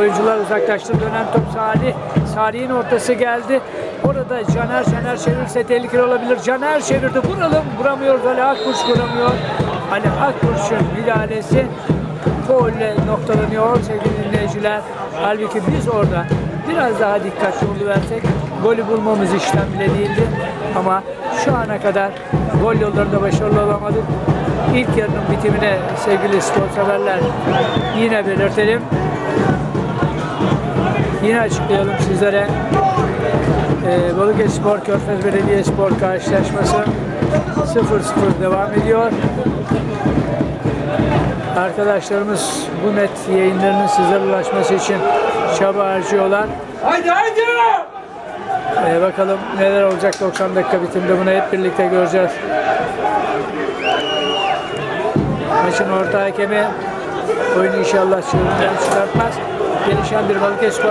Oyuncular uzaklaştı. Dönen top Salih. Salih'in ortası geldi. Orada Caner Caner çevirirse tehlikeli olabilir. Caner çevirdi. Vuralım. Vuramıyor. Ali Akkuş vuramıyor. Ali Akkuş'un müdahalesi golle noktalanıyor sevgili dinleyiciler. Halbuki biz orada biraz daha dikkatli oluversek golü bulmamız işlem bile değildi. Ama şu ana kadar gol yollarında başarılı olamadık. İlk yarının bitimine sevgili spor severler yine belirtelim. Yine açıklayalım sizlere. Ee, Balıkesir Körfez Belediyespor karşılaşması 0-0 devam ediyor. Arkadaşlarımız bu net yayınlarının sizlere ulaşması için çaba harcıyorlar. Haydi haydi! Ee, bakalım neler olacak 90 dakika bitiminde bunu hep birlikte göreceğiz. Maçın orta hakemi oyunu inşallah çığırından çıkartmaz. Gelişen bir Balıkesir